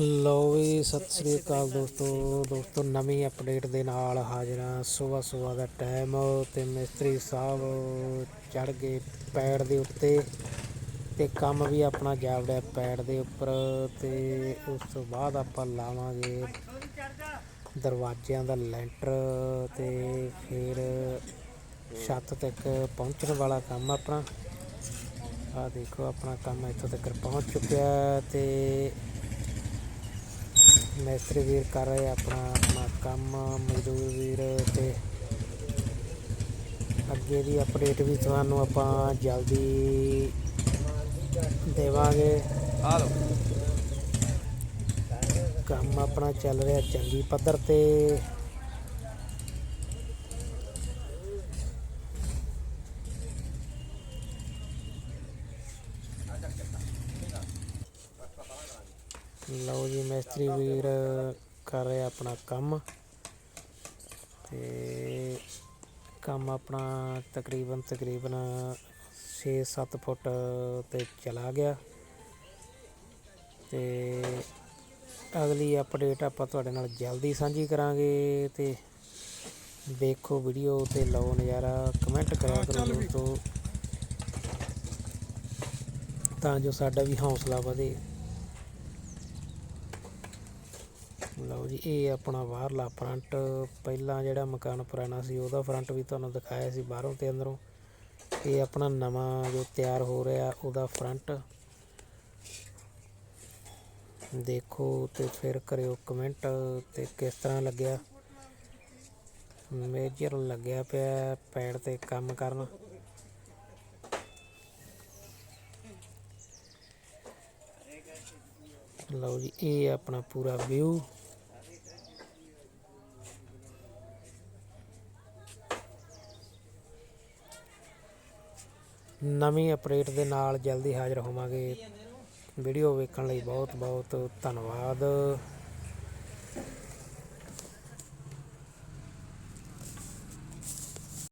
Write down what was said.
ਲਓ ਵੀ ਸਤਿ ਸ੍ਰੀ ਅਕਾਲ ਦੋਸਤੋ ਦੋਸਤੋ ਨਵੀਂ ਅਪਡੇਟ ਦੇ ਨਾਲ ਹਾਜ਼ਰ ਹਾਂ ਸਵੇਰ ਸਵੇਰ ਦਾ ਟਾਈਮ ਤੇ ਮਿਸਤਰੀ ਸਾਹਿਬ ਚੜ ਗਏ ਪੈੜ ਦੇ ਉੱਤੇ ਤੇ ਕੰਮ ਵੀ ਆਪਣਾ ਜਾਵੜਿਆ ਪੈੜ ਦੇ ਉੱਪਰ ਤੇ ਉਸ ਤੋਂ ਬਾਅਦ ਆਪਾਂ ਲਾਵਾਂਗੇ ਦਰਵਾਜ਼ਿਆਂ ਦਾ ਲੈਂਟਰ ਤੇ ਫਿਰ ਛੱਤ ਤੱਕ ਪਹੁੰਚਣ ਵਾਲਾ ਕੰਮ ਆਪਣਾ। ਆ ਦੇਖੋ ਆਪਣਾ ਕੰਮ ਇੱਥੋਂ ਤੱਕ ਪਹੁੰਚ ਚੁੱਕਿਆ ਹੈ ਤੇ ਮੈਸਤਰੀ ਵੀਰ ਕਰ ਰਹੇ ਆਪਣਾ ਆਪਣਾ ਕੰਮ ਮਜ਼ਦੂਰ ਵੀਰ ਤੇ ਅੱਗੇ ਦੀ ਅਪਡੇਟ ਵੀ ਤੁਹਾਨੂੰ ਆਪਾਂ ਜਲਦੀ ਦੇਵਾਂਗੇ। ਆ ਲਓ ਕੰਮ ਆਪਣਾ ਚੱਲ ਰਿਹਾ ਚੰਗੀ ਪੱਧਰ ਤੇ ਲਓ ਜੀ ਮਿਸਤਰੀ ਵੀਰ ਕਰ ਰਿਹਾ ਆਪਣਾ ਕੰਮ ਤੇ ਕੰਮ ਆਪਣਾ ਤਕਰੀਬਨ ਤਕਰੀਬਨ 6-7 ਫੁੱਟ ਤੇ ਚਲਾ ਗਿਆ ਤੇ ਅਗਲੀ ਅਪਡੇਟ ਆਪਾਂ ਤੁਹਾਡੇ ਨਾਲ ਜਲਦੀ ਸਾਂਝੀ ਕਰਾਂਗੇ ਤੇ ਦੇਖੋ ਵੀਡੀਓ ਤੇ ਲਓ ਨਜ਼ਾਰਾ ਕਮੈਂਟ ਕਰਿਆ ਕਰੋ ਦੋਸਤੋ। ਤਾਂ ਜੋ ਸਾਡਾ ਵੀ ਹੌਸਲਾ ਵਧੇ। ਲਓ ਜੀ, ਇਹ ਆਪਣਾ ਬਾਹਰਲਾ ਫਰੰਟ ਪਹਿਲਾਂ ਜਿਹੜਾ ਮਕਾਨ ਪੁਰਾਣਾ ਸੀ, ਉਹਦਾ ਫਰੰਟ ਵੀ ਤੁਹਾਨੂੰ ਦਿਖਾਇਆ ਸੀ ਬਾਹਰੋਂ ਤੇ ਅੰਦਰੋਂ। ਇਹ ਆਪਣਾ ਨਵਾਂ ਜੋ ਤਿਆਰ ਹੋ ਰਿਹਾ, ਉਹਦਾ ਫਰੰਟ ਦੇਖੋ ਤੇ ਫਿਰ ਕਰਿਓ ਕਮੈਂਟ ਤੇ ਕਿਸ ਤਰ੍ਹਾਂ ਲੱਗਿਆ। ਮੇਜਰ ਲੱਗਿਆ ਪਿਆ ਪੈੜ ਤੇ ਕੰਮ ਕਰਨ। ਲਓ ਜੀ, ਇਹ ਆਪਣਾ ਪੂਰਾ ਵਿਊ ਨਵੀਂ ਅਪਡੇਟ ਦੇ ਨਾਲ ਜਲਦੀ ਹਾਜ਼ਰ ਹੋਵਾਂਗੇ। ਵੀਡੀਓ ਵੇਖਣ ਲਈ ਬਹੁਤ ਬਹੁਤ ਧੰਨਵਾਦ।